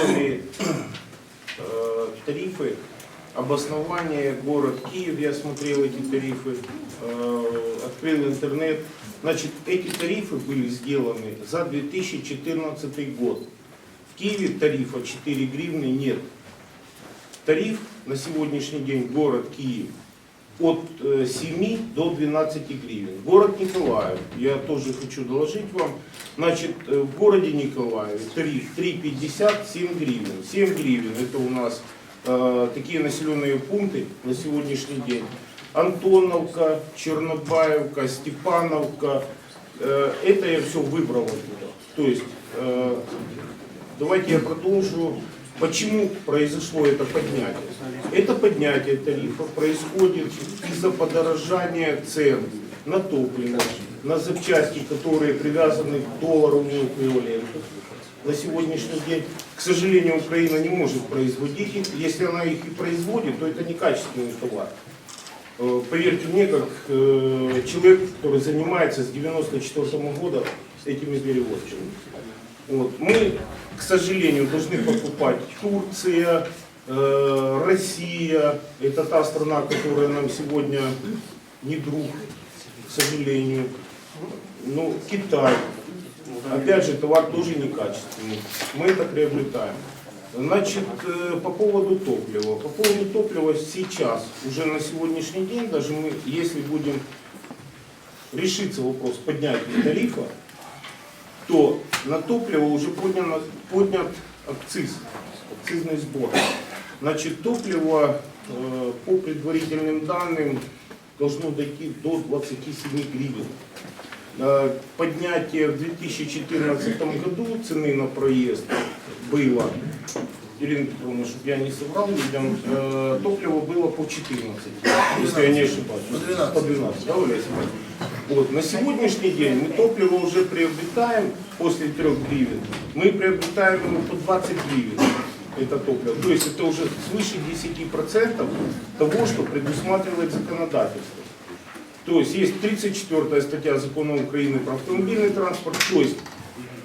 сделали э, тарифы, обоснование, город Киев, я смотрел эти тарифы, э, открыл интернет. Значит, эти тарифы были сделаны за 2014 год. В Киеве тарифа 4 гривны нет. Тариф на сегодняшний день город Киев от э, 7 до 12 гривен. Город Николаев, я тоже хочу доложить вам, значит, э, в городе Николаеве тариф 3,50, 7 гривен. 7 гривен это у нас э, такие населенные пункты на сегодняшний день. Антоновка, Чернобаевка, Степановка, э, это я все выбрал оттуда. То есть, э, давайте я продолжу. Почему произошло это поднятие? Это поднятие тарифа происходит из-за подорожания цен на топливо, на запчасти, которые привязаны к долларовому эквиваленту. На сегодняшний день, к сожалению, Украина не может производить их. Если она их и производит, то это некачественный товар. Э, Поверьте мне, как э, человек, который занимается с 94 года этими перевозчиками. Вот. Мы, к сожалению, должны покупать Турция, Россия. Это та страна, которая нам сегодня не друг, к сожалению. Ну, Китай. Опять же, товар тоже некачественный. Мы это приобретаем. Значит, э, по поводу топлива. По поводу топлива сейчас, уже на сегодняшний день, даже мы, если будем решиться вопрос поднятия тарифа, то на топливо уже поднят, поднят акциз, акцизный сбор. Значит, топливо э, по предварительным данным должно дойти до 27 гривен. Э, Поднятие в 2014 году цены на проезд было, Ирина Петровна, чтобы я не соврал людям, э, топливо было по 14, если я не ошибаюсь. По 12. По 12, да, Семеновна? Вот. На сегодняшний день мы топливо уже приобретаем после 3 гривен, мы приобретаем его по 20 гривен. Это топливо. То есть это уже свыше 10% того, что предусматривает законодательство. То есть есть 34 статья закона Украины про автомобильный транспорт. То есть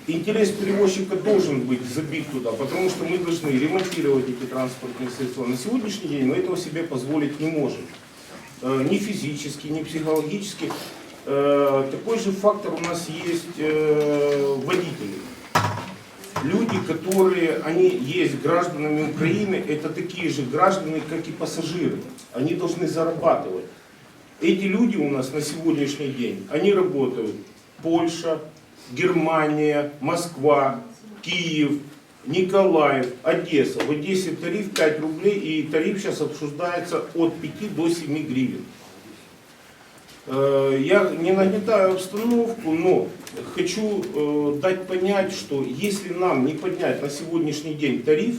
интерес перевозчика должен быть забит туда, потому что мы должны ремонтировать эти транспортные средства. На сегодняшний день мы этого себе позволить не можем. Э, Ни физически, ни психологически. Э, Такой же фактор у нас есть э, водители. Люди, которые, они есть гражданами Украины, это такие же граждане, как и пассажиры. Они должны зарабатывать. Эти люди у нас на сегодняшний день, они работают Польша, Германия, Москва, Киев, Николаев, Одесса. В Одессе тариф 5 рублей и тариф сейчас обсуждается от 5 до 7 гривен. Э, Я не нагнетаю обстановку, но хочу э, дать понять, что если нам не поднять на сегодняшний день тариф,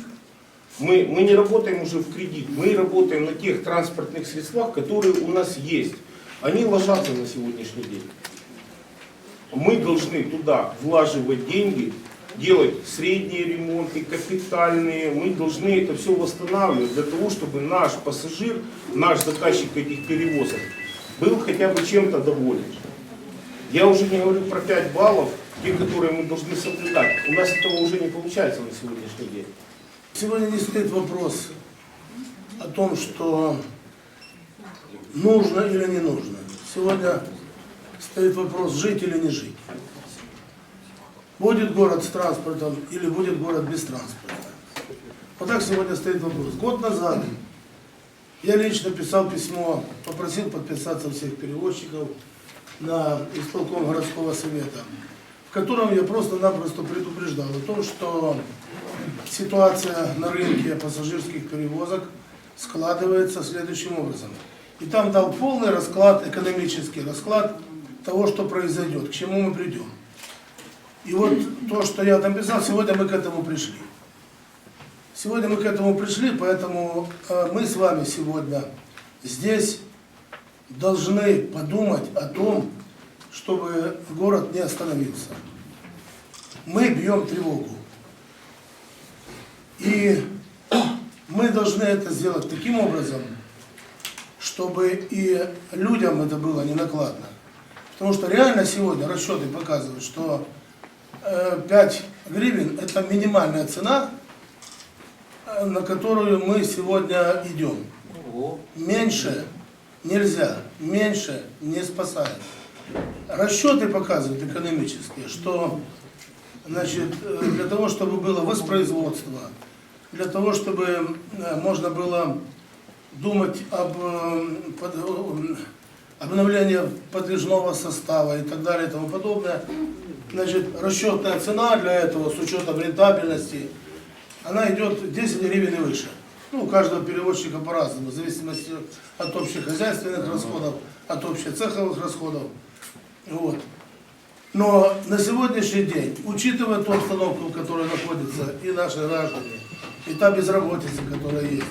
мы, мы не работаем уже в кредит, мы работаем на тех транспортных средствах, которые у нас есть. Они ложатся на сегодняшний день. Мы должны туда влаживать деньги, делать средние ремонты, капитальные. Мы должны это все восстанавливать для того, чтобы наш пассажир, наш заказчик этих перевозок был хотя бы чем-то доволен. Я уже не говорю про 5 баллов, те, которые мы должны соблюдать. У нас этого уже не получается на сегодняшний день. Сегодня не стоит вопрос о том, что нужно или не нужно. Сегодня стоит вопрос, жить или не жить. Будет город с транспортом или будет город без транспорта. Вот так сегодня стоит вопрос. Год назад я лично писал письмо, попросил подписаться всех перевозчиков на исполком городского совета, в котором я просто-напросто предупреждал о том, что ситуация на рынке пассажирских перевозок складывается следующим образом. И там дал полный расклад, экономический расклад того, что произойдет, к чему мы придем. И вот то, что я там писал, сегодня мы к этому пришли. Сегодня мы к этому пришли, поэтому э, мы с вами сегодня здесь должны подумать о том, чтобы город не остановился. Мы бьем тревогу. И мы должны это сделать таким образом, чтобы и людям это было не накладно. Потому что реально сегодня расчеты показывают, что э, 5 гривен это минимальная цена э, на которую мы сегодня идем. Меньше нельзя, меньше не спасает. Расчеты показывают экономические, что значит, э, для того, чтобы было воспроизводство, для того, чтобы э, можно было думать об э, обновлении подвижного состава и так далее и тому подобное, значит, расчетная цена для этого с учетом рентабельности, она идет 10 гривен и выше. Ну, у каждого переводчика по-разному, в зависимости от общехозяйственных расходов, от общецеховых расходов. Вот. Но на сегодняшний день, учитывая ту обстановку, в которой находятся и наши граждане, и та безработица, которая есть,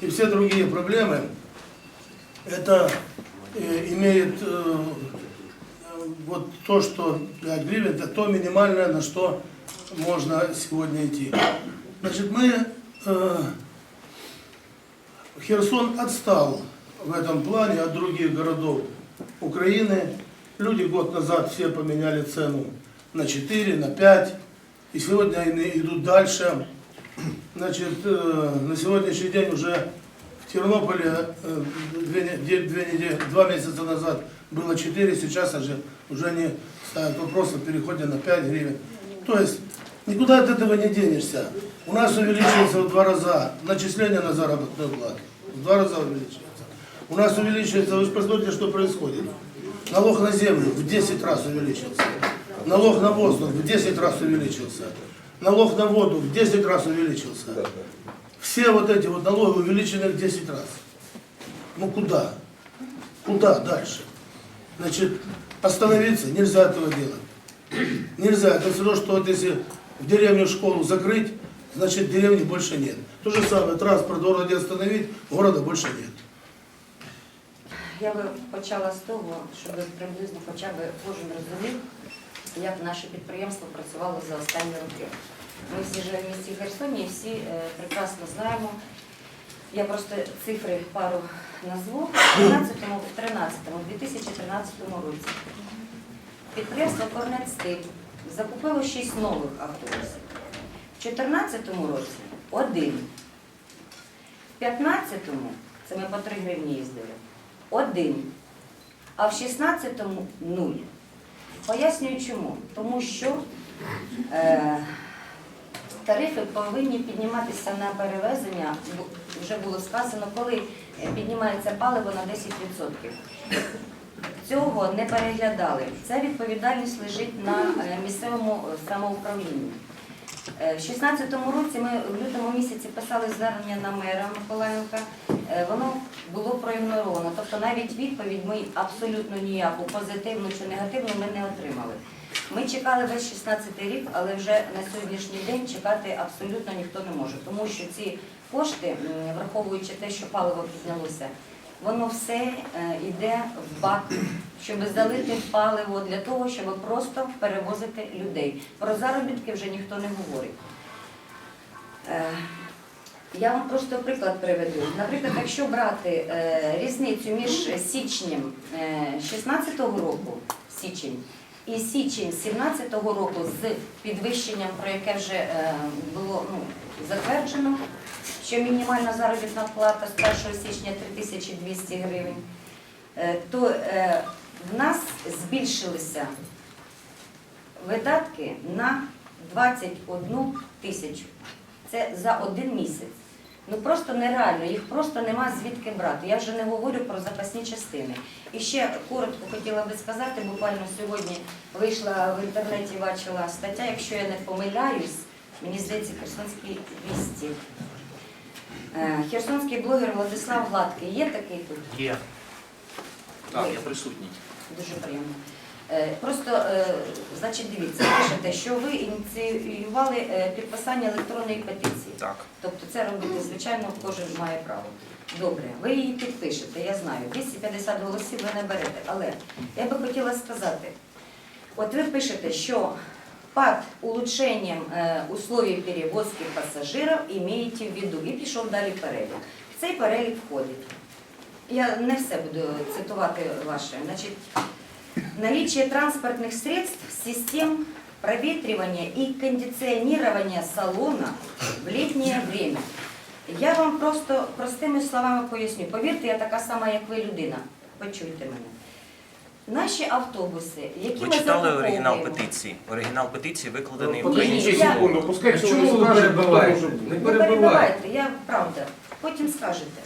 и все другие проблемы, это э, имеет э, вот то, что 5 гривен, это то минимальное, на что можно сегодня идти. Значит, мы, э, Херсон отстал в этом плане от других городов Украины. Люди год назад все поменяли цену на 4, на 5, и сегодня они идут дальше. Значит, э, на сегодняшний день уже в Тернополе э, две, не- две- недели, два месяца назад было 4, сейчас уже, уже они ставят вопрос о переходе на 5 гривен. То есть никуда от этого не денешься. У нас увеличивается в два раза начисление на заработную плату. В два раза увеличивается. У нас увеличивается, вы же посмотрите, что происходит. Налог на землю в 10 раз увеличился. Налог на воздух в 10 раз увеличился. Налог на воду в 10 раз увеличился. Все вот эти вот налоги увеличены в 10 раз. Ну куда? Куда дальше? Значит, остановиться нельзя этого делать. Нельзя. Это все равно, что вот если в деревню школу закрыть, значит деревни больше нет. То же самое, транспорт в городе остановить, города больше нет. Я би почала з того, щоб приблизно хоча б кожен розумів, як наше підприємство працювало за останні роки. Ми всі живемо в місті Херсоні всі е, прекрасно знаємо. Я просто цифри пару назву. В 13-му, в 13-му, 2013 році підприємство Корнецтиль закупило 6 нових автобусів. В 2014 році один. В 15-му, це ми по 3 гривні їздили, один. А в 16-му нуль. Пояснюю чому. Тому що е, тарифи повинні підніматися на перевезення, вже було сказано, коли е, піднімається паливо на 10%. Цього не переглядали. Ця відповідальність лежить на е, місцевому е, самоуправлінні. Е, В 2016 році ми в лютому місяці писали звернення на мера Миколаївка. Е, Воно було проігноровано. Тобто навіть відповідь ми абсолютно ніяку, позитивну чи негативну, ми не отримали. Ми чекали весь 16 рік, але вже на сьогоднішній день чекати абсолютно ніхто не може, тому що ці кошти, враховуючи те, що паливо піднялося, воно все е, йде в бак, щоб залити паливо для того, щоб просто перевозити людей. Про заробітки вже ніхто не говорить. Е, Я вам просто приклад приведу. Наприклад, якщо брати е, різницю між січнем 2016 року, січень, і січень 2017 року з підвищенням, про яке вже було ну, затверджено, що мінімальна заробітна плата з 1 січня 3200 гривень, е, то е, в нас збільшилися видатки на 21 тисячу. Це за один місяць. Ну просто нереально, їх просто нема звідки брати. Я вже не говорю про запасні частини. І ще коротко хотіла би сказати, буквально сьогодні вийшла в інтернеті, бачила стаття, якщо я не помиляюсь, мені здається, Херсонський вісті. Е, Херсонський блогер Владислав Гладкий є такий тут? Є. Так, я присутній. Дуже приємно. Е, Просто, е, значить, дивіться, пишете, що ви ініціювали підписання електронної петиції. Так. Тобто це робити, звичайно, кожен має право. Добре, ви її підпишете, я знаю. 250 голосів ви не берете. Але я би хотіла сказати, от ви пишете, що под улучшенням е, условий перевозки пасажирів имеете в виду. І пішов далі перелік. В цей перелік входить. Я не все буду цитувати ваше. Значить, наличие транспортных средств, систем проветривания и кондиционирования салона в летнее время. Я вам просто простими словами поясню. Повірте, я така сама, як ви людина. Почуйте мене. Наші автобуси, які Ви ми читали оригінал петиції? Оригінал петиції викладений ні, Подождите я- секунду, пускай чому ви перебиваєте? Не Не перебивайте. перебивайте, я правда. Потім скажете.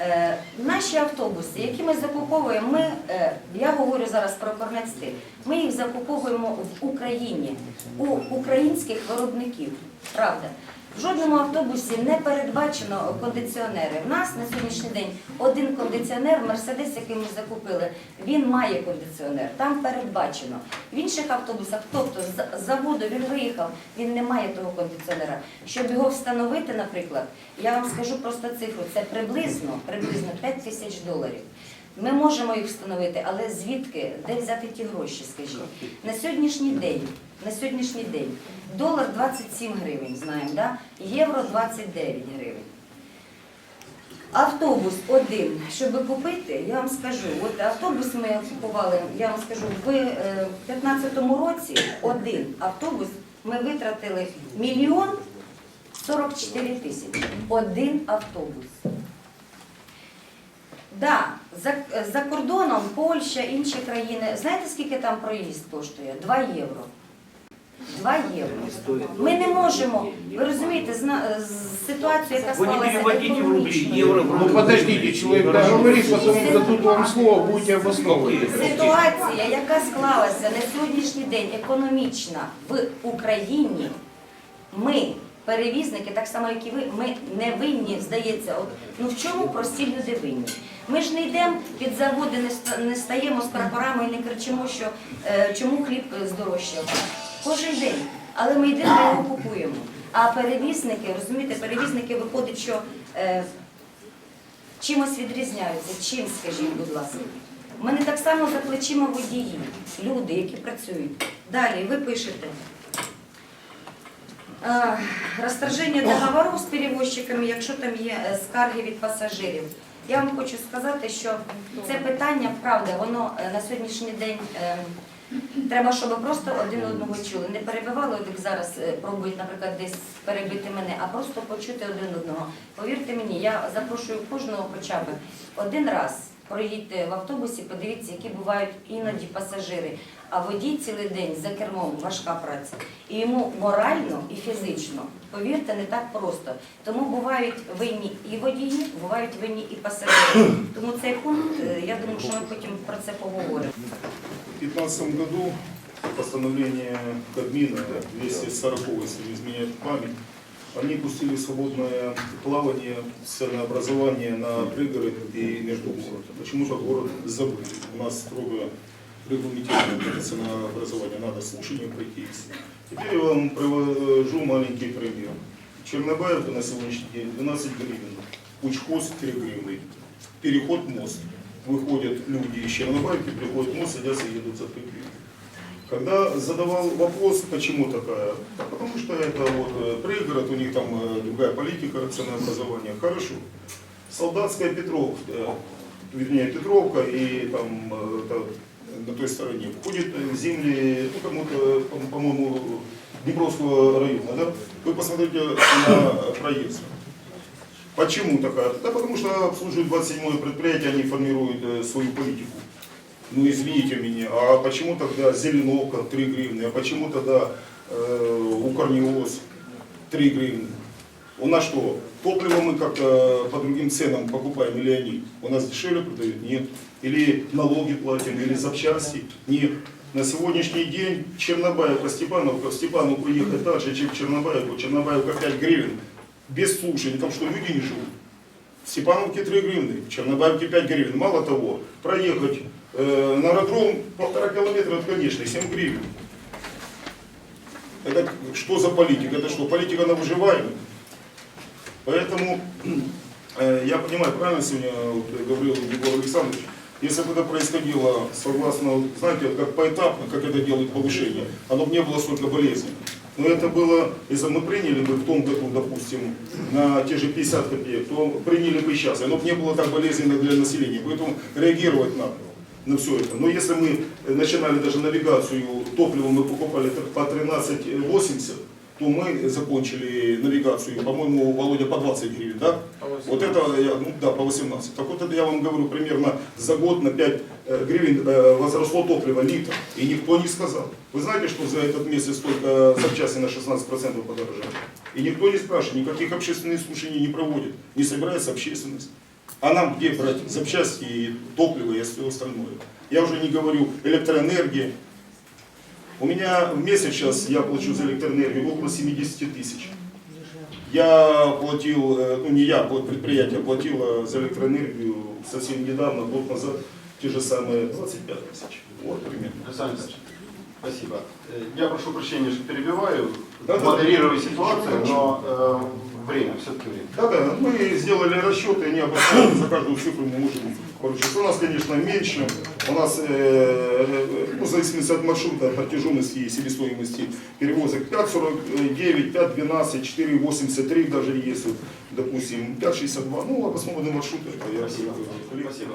Е, наші автобуси, які ми закуповуємо, ми, е, я говорю зараз про корнецьти, ми їх закуповуємо в Україні, у українських виробників. Правда. В жодному автобусі не передбачено кондиціонери. В нас на сьогоднішній день один кондиціонер, Мерседес, який ми закупили, він має кондиціонер, там передбачено. В інших автобусах, тобто з заводу він виїхав, він не має того кондиціонера. Щоб його встановити, наприклад, я вам скажу просто цифру, це приблизно, приблизно 5 тисяч доларів. Ми можемо їх встановити, але звідки, де взяти ті гроші, скажіть? На сьогоднішній день, на сьогоднішній день долар 27 гривень, знаємо, да? євро 29 гривень. Автобус один, щоб купити, я вам скажу, от автобус ми купували, я вам скажу, в 2015 році один автобус ми витратили мільйон 44 тисячі. Один автобус. Да, за, за кордоном Польща, інші країни. Знаєте, скільки там проїзд коштує? 2 євро. 2 євро. Ми не можемо, ви розумієте, зна, з- ситуацію, яка Вы не склалася переводите в рубли, економічною. евро в Ну рубли. подождите, человек договорит, потом дадут вам слово, будете обосновывать. Ситуація, яка склалася на сьогоднішній день економічна в Україні, ми, перевізники, так само як і ви, ми не винні, здається. От, ну в чому прості люди винні? Ми ж не йдемо під заводи, не ста- не стаємо з прапорами і не кричимо, що е, чому хліб е, здорожчав. Кожен день. Але ми йдемо і його купуємо. А перевізники, розумієте, перевізники виходить, що е, чимось відрізняються. Чим, скажіть, будь ласка. У мене так само за плечима водії, люди, які працюють. Далі ви пишете. е, Розторження договору з перевозчиками, якщо там є е, скарги від пасажирів. Я вам хочу сказати, що це питання, правда, воно е, на сьогоднішній день е, треба, щоб просто один одного чули. Не перебивали, от як зараз е, пробують, наприклад, десь перебити мене, а просто почути один одного. Повірте мені, я запрошую кожного хоча б один раз. Проїдьте в автобусі, подивіться, які бувають іноді пасажири. А водій цілий день за кермом важка праця. І йому морально і фізично, повірте, не так просто. Тому бувають винні і водії, бувають винні і пасажири. Тому цей пункт, е, я думаю, що ми потім про це поговоримо. В 2015 году постановление Кабмина 240, если не изменяет память, они пустили свободное плавание, ценообразование на пригород и между городом. Почему-то город забыли. У нас строго регламентировано это ценообразование, надо слушание пройти. Теперь я вам привожу маленький пример. Чернобаевка на сегодняшний день 12 гривен, Учхоз 3 гривны, переход мост. Выходят люди из Чернобаевки, приходят в мост, садятся и едут за 3 гривны. Когда задавал вопрос, почему такая, да потому что это вот э, пригород, у них там э, другая политика ценообразования, хорошо. Солдатская Петровка, э, вернее Петровка и там это, на той стороне входит в земли, ну кому-то, по- по-моему, Днепровского района, да? Вы посмотрите на проезд. Почему такая? Да потому что обслуживают 27 предприятие, они формируют э, свою политику. Ну извините меня, а почему тогда Зеленовка 3 гривны, а почему тогда э, Укрнеоз 3 гривны? У нас что, топливо мы как-то по другим ценам покупаем или они? У нас дешевле продают? Нет. Или налоги платим, или запчасти? Нет. На сегодняшний день Чернобаевка, Степановка, в Степановку ехать дальше, чем в Чернобаевку. Чернобаевка 5 гривен, без слушаний, там что, люди не живут. В Степановке 3 гривны, в Чернобаевке 5 гривен. Мало того, проехать э, на аэродром полтора километра от конечной, 7 гривен. Это что за политика? Это что, политика на выживаемых? Поэтому э, я понимаю, правильно сегодня вот, говорил Егор Александрович, если бы это происходило согласно, знаете, как поэтапно, как это делает повышение, оно бы не было столько болезней. Но это было, если бы мы приняли бы в том году, допустим, на те же 50 копеек, то приняли бы сейчас, оно бы не было так болезненно для населения. Поэтому реагировать надо на все это. Но если мы начинали даже навигацию, топливо мы покупали по 13,80, то мы закончили навигацию, по-моему, Володя по 20 гривен, да? Вот это, я, ну да, по 18. Так вот это я вам говорю, примерно за год на 5 э, гривен э, возросло топливо, литр. И никто не сказал. Вы знаете, что за этот месяц только запчасти на 16% подорожали? И никто не спрашивает, никаких общественных слушаний не проводит, не собирается общественность. А нам где брать запчасти, и топливо и все остальное? Я уже не говорю электроэнергии. У меня в месяц сейчас я плачу за электроэнергию около 70 тысяч. Я платил, э, ну не я, пла- предприятие платило за электроэнергию совсем недавно, год назад, те же самые 25 тысяч. Вот примерно. Александр Александрович, спасибо. Э, Я прошу прощения, что перебиваю, Да-да. модерирую ситуацию, но э, время, все-таки время. Да, да, мы сделали расчеты, они обоснованы, за каждую цифру мы можем поручиться. У нас, конечно, меньше, у нас, э, э, ну, в зависимости от маршрута, протяженности и себестоимости перевозок, 5,49, 5,12, 4,83 даже есть, допустим, 5,62, ну, обоснованные маршруты, это я Спасибо. Спасибо.